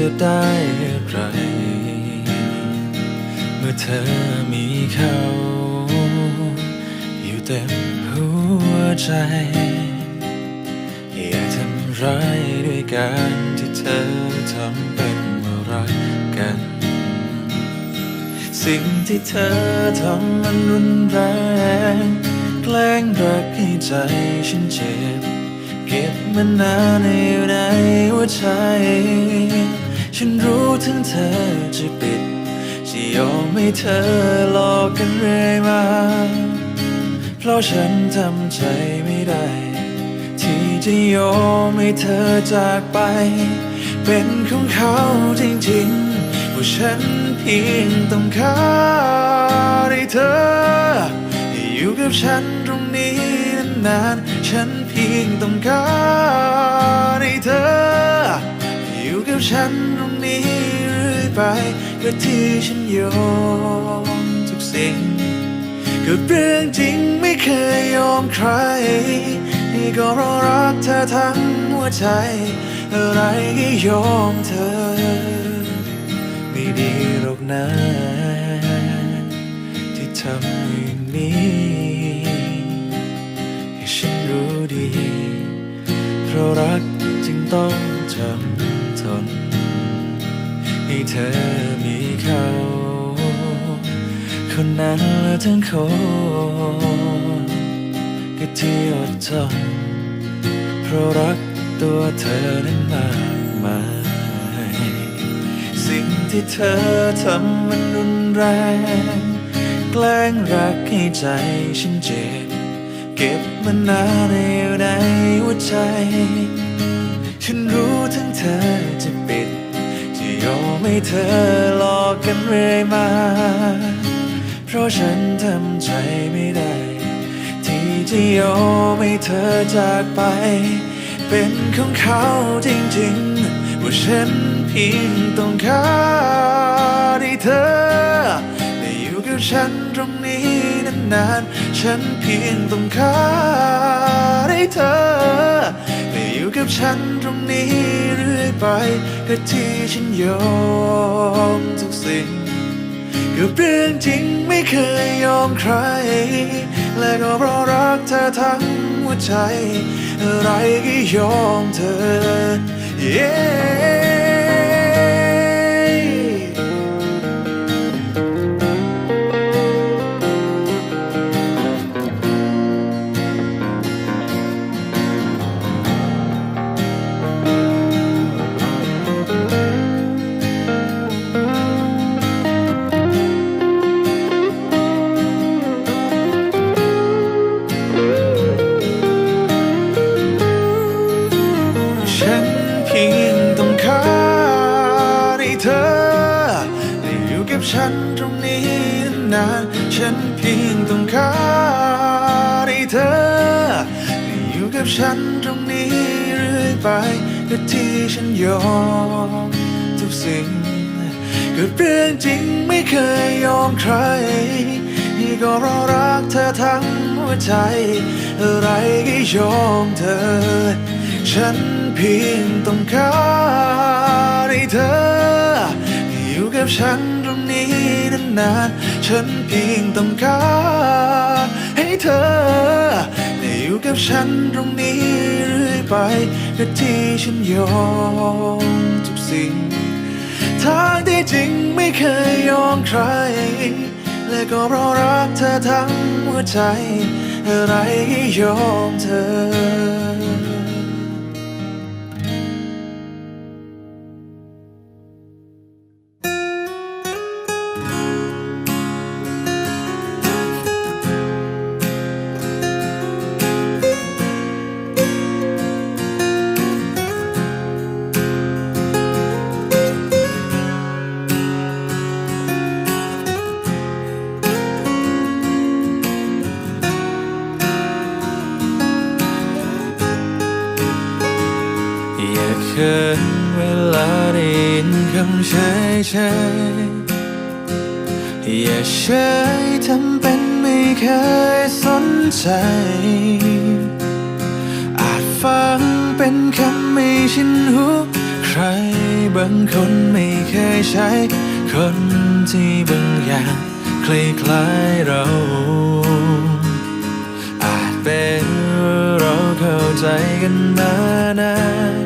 จะได้อะไร เมื่อเธอมีเขา อยู่เต็มหัวใจ อย่าทำร้ายด้วยการที่เธอทำเป็นว่ารักกัน สิ่งที่เธอทำมันรุนแรง แกล้งรักให้ใจฉันเจ็บ เก็บมันนานอยู่ในหัวใจ ฉันรู้ถึงเธอจะปิดจะยอมให้เธอหลอกกันเรื่อยมา เพราะฉันทำใจไม่ได้ ที่จะยอมให้เธอจากไป เป็นของเขาจริงๆว่าฉันเพียงต้องการให้เธอ อยู่กับฉันตรงนี้นานๆฉันเพียงต้องการให้เธอ อยู่กับฉันตรงนี้เรื่อยไปก็ที่ฉันยอมทุกสิ่งกับเรื่องจริงไม่เคยยอมใคร นี่ก็เพราะรักเธอทั้งหัวใจ อะไรก็ยอมเธอ ไม่ดีหรอกนะ ที่ทำอย่างนี้ให้ฉันรู้ดี เพราะรักจึงต้องจำ เธอมีเขาคนนั้นและทั้งคนก็ที่อดทนเพราะรักตัวเธอนั้นมากมาย สิ่งที่เธอทำมันรุนแรง แกล้งรักให้ใจฉันเจ็บ เก็บมันนานอยู่ในหัวใจ ฉันรู้ทั้งเธอจะปิด ยอมให้เธอหลอกกันเรื่อยมา เพราะฉันทำใจไม่ได้ ที่จะยอมให้เธอจากไป เป็นของเขาจริงๆ ว่าฉันเพียงต้องการให้เธอได้อยู่กับฉันตรงนี้นานๆ ฉันเพียงต้องการให้เธอ กับฉันตรงนี้เรื่อยไปก็ที่ฉันยอมทุกสิ่งกับเรื่องจริงไม่เคยยอมใคร และก็เพราะรักเธอทั้งหัวใจ อะไรก็ยอมเธอ yeah เธอได้อยู่กับฉันตรงนี้นานฉันเพียงต้องการให้เธอได้อยู่กับฉันตรงนี้เรื่อยไปก็ที่ฉันยอมทุกสิ่งกับเรื่องจริงไม่เคยยอมใครนี่ก็เพราะรักเธอทั้งหัวใจ อะไรก็ยอมเธอ ฉันเพียงต้องการให้เธอ อยู่กับฉันตรงนี้นานๆ ฉันเพียงต้องการให้เธอได้อยู่กับฉันตรงนี้เรื่อยไปก็ที่ฉันยอมทุกสิ่งทางที่จริงไม่เคยยอมใคร และก็เพราะรักเธอทั้งหัวใจ อะไรยอมเธอ เขินเวลาได้ยินคำเฉยเฉยๆอย่าเฉยทำเป็นไม่เคยสนใจ อาจฟังเป็นคำไม่ชินหูใครบางคนไม่เคยใช้ คนที่บางอย่างคล้ายๆเรา อาจเป็นเราเข้าใจกันมานาน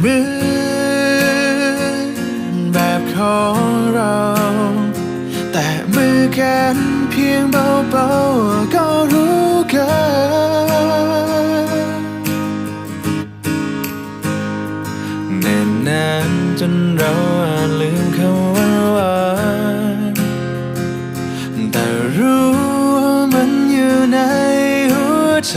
เหมือนแบบของเรา แต่มือกันเพียงเบาๆก็รู้กันเนิ่นนานจนเราอาจลืมคำว่าหวานแต่รู้ว่ามันอยู่ในหัวใจ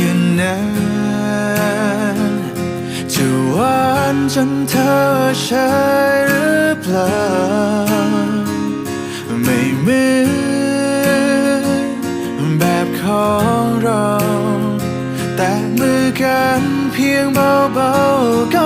ยู่นานจะหวานจนเธอใช่หรือเปล่า ไม่เหมือนแบบของเรา แต่มือกันเพียงเบาๆก็